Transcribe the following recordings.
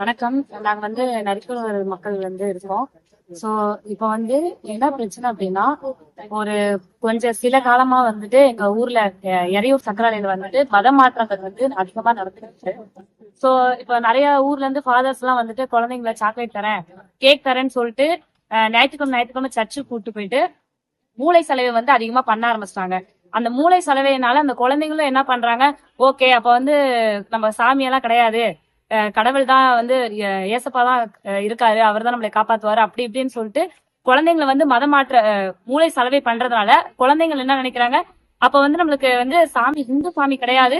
வணக்கம். நாங்க வந்து நரிக்குறவர் மக்கள் வந்து இருக்கோம். சோ இப்போ வந்து என்ன பிரச்சனை அப்படின்னா ஒரு கொஞ்சம் சில காலமா வந்துட்டு எங்க ஊர்ல எறையூர் சக்கராலையில வந்துட்டு மத மாற்றங்கள் வந்து அதிகமா நடந்துருக்கு சோ இப்போ நிறைய ஊர்ல இருந்து ஃபாதர்ஸ் எல்லாம் வந்துட்டு குழந்தைங்கள சாக்லேட் தரேன் கேக் தரேன்னு சொல்லிட்டு ஞாயிற்றுக்கிழமை ஞாயிற்றுக்கிழமை சர்ச்சுக்கு கூப்பிட்டு போயிட்டு மூளை செலவை வந்து அதிகமா பண்ண ஆரம்பிச்சிட்டாங்க. அந்த மூளை செலவையினால அந்த குழந்தைங்களும் என்ன பண்றாங்க ஓகே அப்ப வந்து நம்ம சாமியெல்லாம் கிடையாது கடவுள் தான் வந்து ஏசப்பா தான் இருக்காரு. அவர் தான் நம்மளை காப்பாத்துவாரு. அப்படி இப்படின்னு சொல்லிட்டு குழந்தைங்களை வந்து மத மாற்ற மூளை செலவை பண்றதுனால குழந்தைங்கள் என்ன நினைக்கிறாங்க? அப்ப வந்து நம்மளுக்கு வந்து சாமி இந்து சாமி கிடையாது.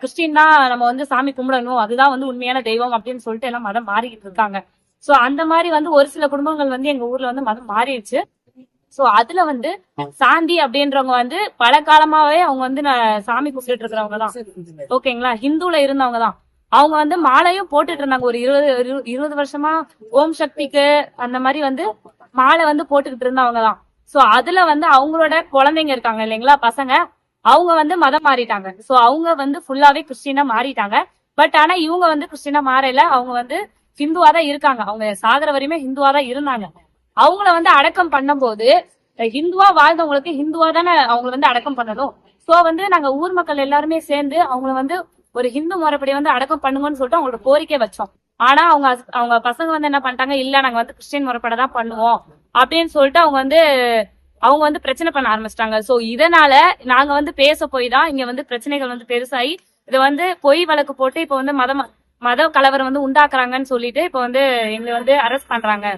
கிறிஸ்டின் தான் நம்ம வந்து சாமி கும்பிடணும். அதுதான் வந்து உண்மையான தெய்வம் அப்படின்னு சொல்லிட்டு எல்லாம் மதம் மாறிக்கிட்டு இருக்காங்க. சோ அந்த மாதிரி வந்து ஒரு சில குடும்பங்கள் வந்து எங்க ஊர்ல வந்து மதம் மாறிடுச்சு. சோ அதுல வந்து சாந்தி அப்படின்றவங்க வந்து பல காலமாவே அவங்க வந்து சாமி கும்பிட்டு இருக்கிறவங்க தான். ஓகேங்களா? ஹிந்துல இருந்தவங்க தான். அவங்க வந்து மாலையும் போட்டுட்டு இருந்தாங்க. ஒரு இருபது இரு- இருபது வருஷமா ஓம் சக்திக்கு அந்த மாதிரி வந்து மாலை வந்து போட்டுக்கிட்டு இருந்தவங்க தான் சோ அதுல வந்து அவங்களோட குழந்தைங்க இருக்காங்க இல்லைங்களா பசங்க? அவங்க வந்து மதம் மாறிட்டாங்க. சோ அவங்க வந்து ஃபுல்லாவே கிறிஸ்டினா மாறிட்டாங்க. பட் ஆனா இவங்க வந்து கிறிஸ்டினா மாறல. அவங்க வந்து ஹிந்துவா தான் இருக்காங்க. அவங்க சாகர வரையுமே ஹிந்துவா தான் இருந்தாங்க. அவங்கள வந்து அடக்கம் பண்ணும்போது ஹிந்துவா வாழ்ந்தவங்களுக்கு ஹிந்துவா தானே அவங்கள வந்து அடக்கம் பண்ணணும்? சோ வந்து நாங்க ஊர் மக்கள் எல்லாருமே சேர்ந்து அவங்கள வந்து ஒரு ஹிந்து முறைப்படி வந்து அடக்கம் பண்ணுங்கன்னு சொல்லிட்டு அவங்களோட கோரிக்கை வச்சோம். ஆனா அவங்க அவங்க பசங்க வந்து என்ன பண்ணிட்டாங்க? இல்ல நாங்க வந்து கிறிஸ்டின் முறைப்பட தான் பண்ணுவோம். அப்படின்னு சொல்லிட்டு அவங்க வந்து அவங்க வந்து பிரச்சனை பண்ண ஆரம்பிச்சிட்டாங்க. சோ இதனால நாங்க வந்து பேச போய் தான் இங்க வந்து பிரச்சனைகள் வந்து பெருசாகி இது வந்து பொய் வழக்கு போட்டு இப்ப வந்து மதம் மத கலவரம் வந்து உண்டாக்குறாங்கன்னு சொல்லிட்டு இப்ப வந்து எங்களை வந்து அரெஸ்ட் பண்றாங்க.